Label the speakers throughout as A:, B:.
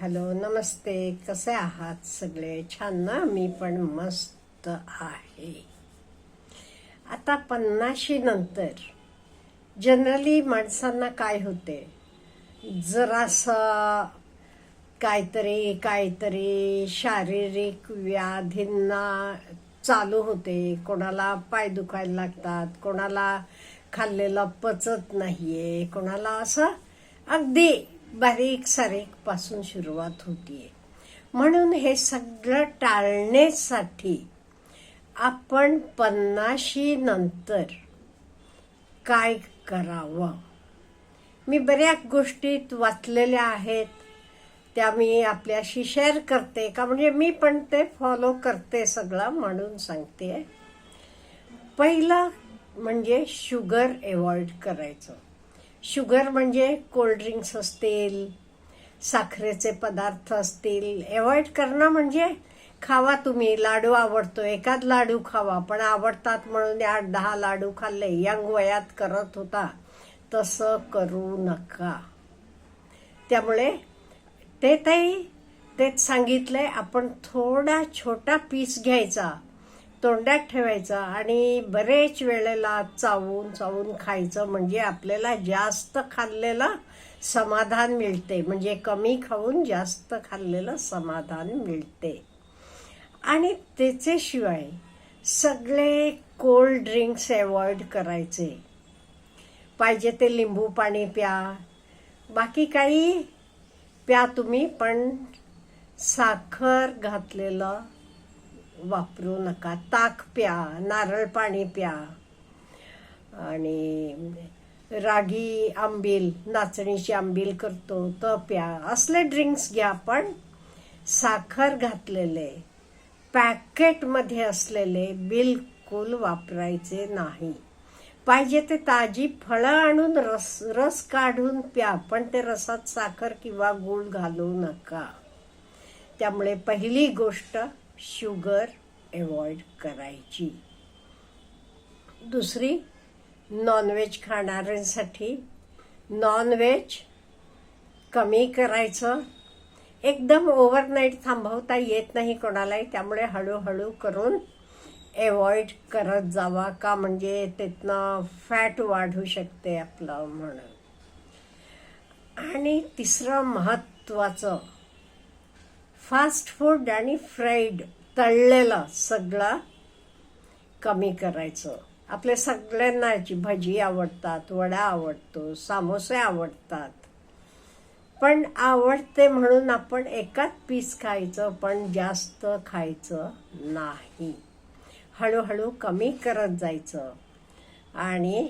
A: Hello नमस्ते. कसे आहात सगळे? छान ना? मी पण मस्त आहे. आता पन्नाशी नंतर. जनरली माणसांना काय होते? जरासं काहीतरी काहीतरी शारीरिक व्याधींना चालू होते. कोणाला पाय दुखायला लागतात कोणाला खाल्लेलं पचत नाहीये कोणाला असं अगदी बारीक सारीकपासून सुरुवात होतीये. म्हणून हे सगळं टाळण्यासाठी आपण पन्नाशी नंतर काय करावं? मी बऱ्याच गोष्टीत वाचलेल्या आहेत. त्या मी आपल्याशी शेअर करते का? म्हणजे मी पण ते फॉलो करते सगळं म्हणून सांगते. पहिलं म्हणजे शुगर अवॉइड करायचं. शुगर म्हणजे कोल्ड्रिंक्स असतील साखरेचे पदार्थ असतील अवॉइड करणं म्हणजे खावा तुम्ही लाडू आवडतो एकाच लाडू खावा पण आवडतात म्हणून आठ दहा लाडू खाल्ले यंग वयात करत होता तसं करू नका. त्यामुळे ते ताई तेच सांगितलंय आपण थोडा छोटा पीस घ्यायचा. तोंडात ठेवायचा आणि बरेच वेळेला चावून चावून खायचं म्हणजे आपल्याला जास्त खाल्लेलं समाधान मिळते. म्हणजे कमी खाऊन जास्त खाल्लेलं समाधान मिळते. आणि त्याच्याशिवाय सगळे कोल्ड ड्रिंक्स अवॉइड करायचे. पाहिजे ते लिंबू पाणी प्या. बाकी काही प्या तुम्ही पण साखर घातलेलं वापरू नका. ताक प्या नारळ पाणी प्या. आणि रागी आंबील नाचणीची आंबील करतो तर प्या. असले ड्रिंक्स घ्या पण साखर घातलेले पॅकेटमध्ये असलेले बिलकुल वापरायचे नाही. पाहिजे ते ताजी फळं आणून रस रस काढून प्या पण ते रसात साखर किंवा गूळ घालू नका. त्यामुळे पहिली गोष्ट शुगर अवॉइड करायची. दुसरी नॉनव्हेज खाणाऱ्यांसाठी नॉनव्हेज कमी करायचं. एकदम ओव्हरनाईट थांबवता येत नाही कोणालाही त्यामुळे हळूहळू करून एवॉइड करत जावा का म्हणजे तिथनं फॅट वाढू शकते आपलं म्हणून. आणि तिसरं महत्त्वाचं फास्ट फूड आणि फ्राईड तळलेलं सगळं कमी करायचं. आपल्या सगळ्यांना याची भजी आवडतात वडा आवडतो सामोसे आवडतात. पण आवडते म्हणून आपण एकाच पीस खायचं पण जास्त खायचं नाही. हळूहळू कमी करत जायचं. आणि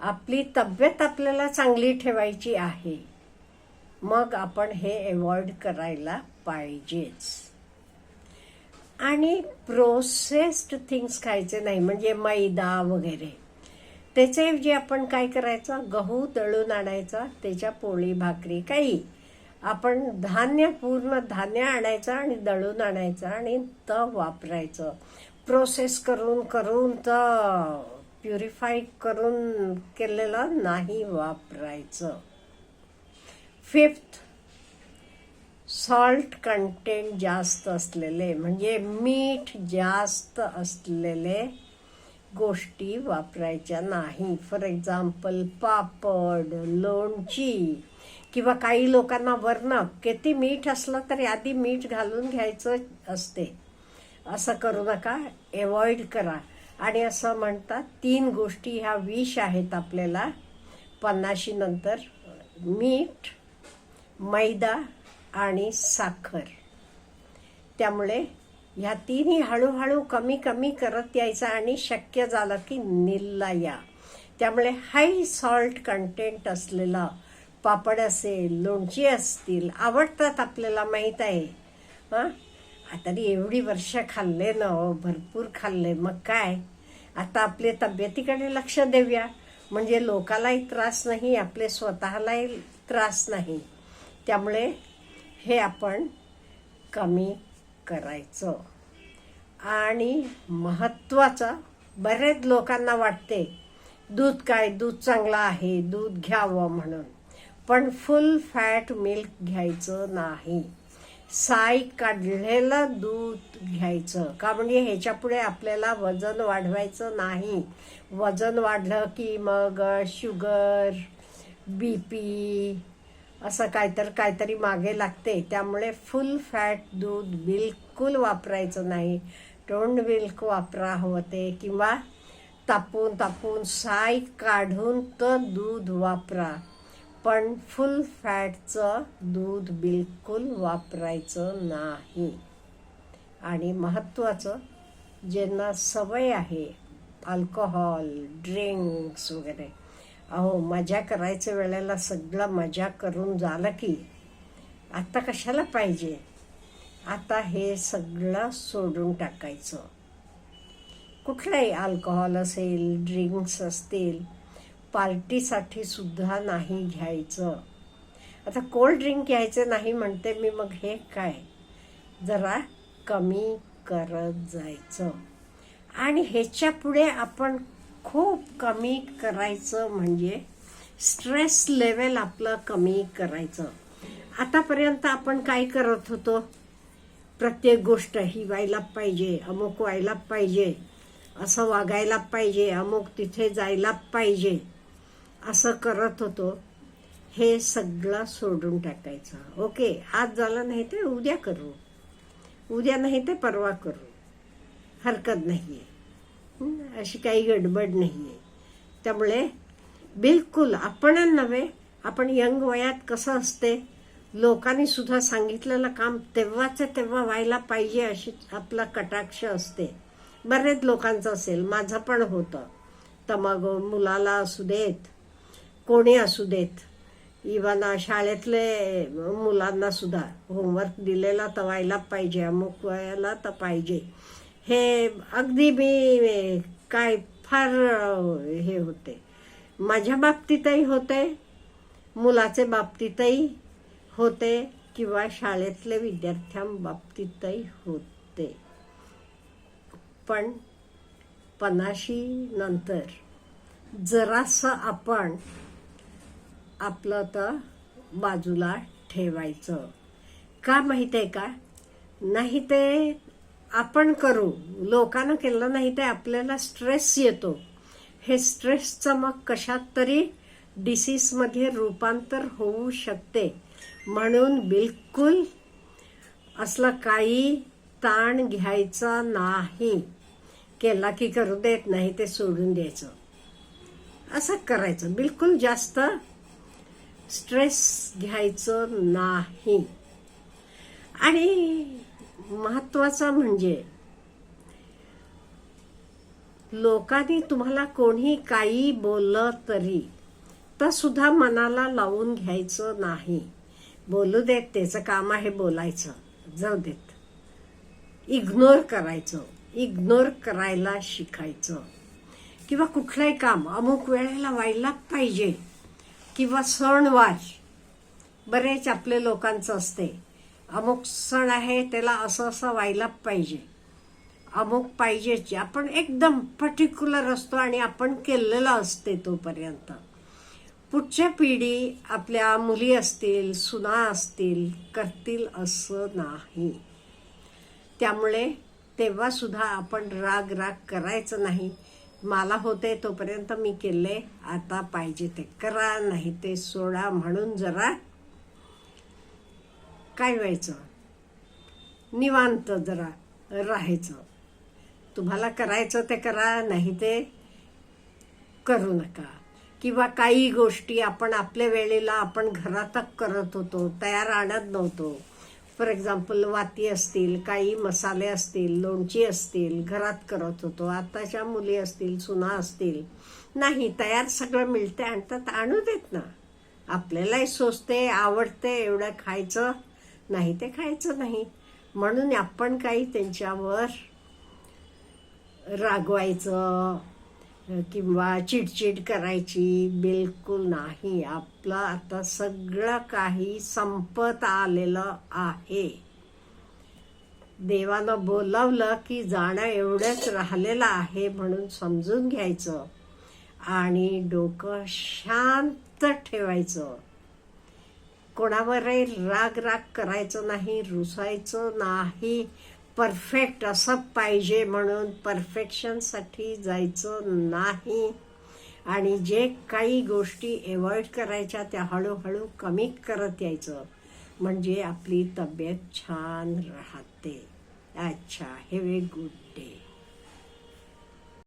A: आपली तब्येत आपल्याला चांगली ठेवायची आहे. मग आपण हे अवॉइड करायला पाहिजेच. आणि प्रोसेस्ड थिंग्स खायचे नाही म्हणजे मैदा वगैरे. त्याचे जे आपण काय करायचं? गहू दळून आणायचा त्याच्या पोळी भाकरी काही. आपण धान्य पूर्ण धान्य आणायचं आणि दळून आणायचं आणि त वापरायचं. प्रोसेस करून करून तर प्युरिफाय करून केलेलं नाही वापरायचं. फिफ्थ सॉल्ट कंटेंट जास्त असलेले म्हणजे मीठ जास्त असलेले गोष्टी वापरायच्या नाही. फॉर एक्झाम्पल पापड लोणची किंवा काही लोकांना वर्ण किती मीठ असलं तरी आधी मीठ घालून घ्यायचं असते. असं करू नका एवॉइड करा. आणि असं म्हणतात तीन गोष्टी ह्या विष आहेत आपल्याला. पन्नाशी नंतर मीठ मैदा आणि साखर. त्यामुळे ह्या तिन्ही हळूहळू कमी कमी करत यायचा आणि शक्य झालं की निल्ला या. त्यामुळे हाय सॉल्ट कंटेंट असलेला पापड असेल लोणची असतील आवडतात आपल्याला माहीत आहे. हां? तरी एवढी वर्ष खाल्ले ना हो, भरपूर खाल्ले. मग काय? आता आपले तब्येतीकडे लक्ष देऊया. म्हणजे लोकालाही त्रास नाही आपले स्वतःलाही त्रास नाही. त्यामुळे हे आपण कमी करायचं. आणि महत्त्वाचं बरेच लोकांना वाटते दूध काय दूध चांगलं आहे दूध घ्यावं म्हणून. पण फुल फॅट मिल्क घ्यायचं नाही. साय काढलेलं दूध घ्यायचं. का म्हणजे ह्याच्यापुढे आपल्याला वजन वाढवायचं नाही. वजन वाढलं की मग शुगर बी पी असं काहीतरी काहीतरी मागे लागते. त्यामुळे फुल फॅट दूध बिलकुल वापरायचं नाही. टोंड मिल्क वापरा हवं ते. किंवा तापून तापून साय काढून तर दूध वापरा. पण फुल फॅटचं दूध बिलकुल वापरायचं नाही. आणि महत्त्वाचं ज्यांना सवय आहे अल्कोहोल ड्रिंक्स वगैरे अहो मजा करायच्या वेळेला सगळं मजा करून झालं की आता कशाला पाहिजे? आता हे सगळं सोडून टाकायचं. कुठलंही अल्कोहोल असेल ड्रिंक्स असतील पार्टीसाठी सुद्धा नाही घ्यायचं. आता कोल्ड ड्रिंक घ्यायचं नाही म्हणते मी मग हे काय? जरा कमी करत जायचं. आणि ह्याच्या पुढे आपण खूप कमी करायचं म्हणजे स्ट्रेस लेवल आपलं कमी करायचं. आतापर्यंत आपण काय करत होतो? प्रत्येक गोष्ट ही व्हायला पाहिजे अमुक व्हायला पाहिजे असं वागायला पाहिजे अमुक तिथे जायला पाहिजे असं करत होतो. हे सगळं सोडून टाकायचं. ओके आज झालं नाही ते उद्या करू. उद्या नाही ते परवा करू. हरकत नाही आहे अशी काही गडबड नाही आहे त्यामुळे बिलकुल आपण नव्हे आपण यंग वयात कसं असते लोकांनी सुद्धा सांगितलेलं काम तेव्हाच तेव्हा व्हायला पाहिजे अशी आपला कटाक्ष असते. बरेच लोकांचं असेल माझं पण होतं. तर मग मुलाला असू देत कोणी असू देत इवन शाळेतले मुलांना सुद्धा होमवर्क दिलेला तर व्हायला पाहिजे अमुक वयाला तर पाहिजे. हे अगदी मी काय फार हे होते. माझ्या बाबतीतही होते मुलाचे बाबतीतही होते किंवा शाळेतले विद्यार्थ्यांबाबतीतही होते. पण पन्नाशी नंतर जरासं आपण आपलं तर बाजूला ठेवायचं. का माहीत आहे का? नाही ते आपण करू. लोकांना केलं नाही ते आपल्याला स्ट्रेस येतो. हे स्ट्रेसचं मग कशात तरी डिसीजमध्ये रूपांतर होऊ शकते. म्हणून बिलकुल असलं काही ताण घ्यायचा नाही. केला की करू देत नाही ते सोडून द्यायचं. असं करायचं. बिलकुल जास्त स्ट्रेस घ्यायचं नाही. आणि महत्त्वाचा म्हणजे लोकांनी तुम्हाला कोणी काही बोललं तरी तर सुद्धा मनाला लावून घ्यायचं नाही. बोलू देत त्याचं काम आहे बोलायचं. जाऊ देत. इग्नोर करायचं. इग्नोर करायला शिकायचं. किंवा कुठलंही काम अमुक वेळेला व्हायला पाहिजे. किंवा सणवार बरेच आपले लोकांचं असते. अमुक सण आहे त्याला असं असं व्हायला पाहिजे. अमुक पाहिजेच आपण एकदम पर्टिक्युलर असतो आणि आपण केलेला असते तोपर्यंत. पुढच्या पिढी आपल्या मुली असतील सुना असतील करतील असं नाही. त्यामुळे तेव्हासुद्धा आपण राग राग करायचं नाही. मला होते तोपर्यंत मी केले आता पाहिजे ते करा नाही ते सोडा म्हणून जरा काय व्हायचं? निवांत जरा राहायचं. तुम्हाला करायचं ते करा नाही ते करू नका. किंवा काही गोष्टी आपण आपल्या वेळेला आपण घरातच करत होतो तयार आणत नव्हतो. फॉर एक्झाम्पल वाती असतील काही मसाले असतील लोणची असतील घरात करत होतो. आताच्या मुली असतील सुना असतील. नाही तयार सगळं मिळते आणतात आणू देत ना. आपल्यालाही सोचते आवडते एवढं खायचं. नाही ते खायचं नाही. म्हणून आपण काही त्यांच्यावर रागवायचं किंवा चिडचिड करायची बिलकुल नाही. आपलं आता सगळं काही संपत आलेलं आहे. देवानं बोलावलं की जाणं एवढंच राहिलेलं आहे म्हणून समजून घ्यायचं आणि डोकं शांत ठेवायचं. कोणावरही राग राग करायचं नाही रुसायचं नाही. परफेक्ट असं पाहिजे म्हणून परफेक्शनसाठी जायचं नाही. आणि जे काही गोष्टी एवॉइड करायच्या त्या हळूहळू कमी करत यायचं. म्हणजे आपली तब्येत छान राहते. अच्छा हे वे गुड डे